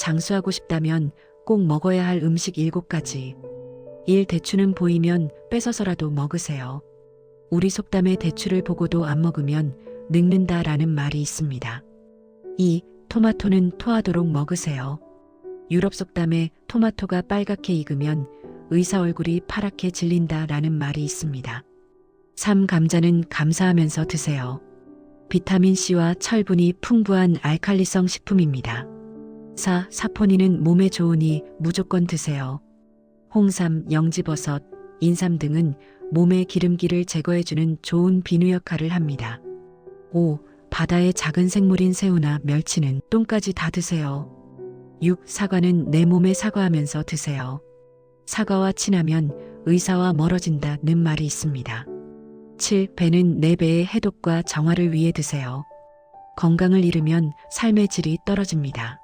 장수하고 싶다면 꼭 먹어야 할 음식 7가지. 1. 대추는 보이면 뺏어서라도 먹으세요. 우리 속담에 대추를 보고도 안 먹으면 늙는다 라는 말이 있습니다. 2. 토마토는 토하도록 먹으세요. 유럽 속담에 토마토가 빨갛게 익으면 의사 얼굴이 파랗게 질린다 라는 말이 있습니다. 3. 감자는 감사하면서 드세요. 비타민C와 철분이 풍부한 알칼리성 식품입니다. 4. 사포닌은 몸에 좋으니 무조건 드세요. 홍삼, 영지버섯, 인삼 등은 몸의 기름기를 제거해주는 좋은 비누 역할을 합니다. 5. 바다의 작은 생물인 새우나 멸치는 똥까지 다 드세요. 6. 사과는 내 몸에 사과하면서 드세요. 사과와 친하면 의사와 멀어진다는 말이 있습니다. 7. 배는 내 배의 해독과 정화를 위해 드세요. 건강을 잃으면 삶의 질이 떨어집니다.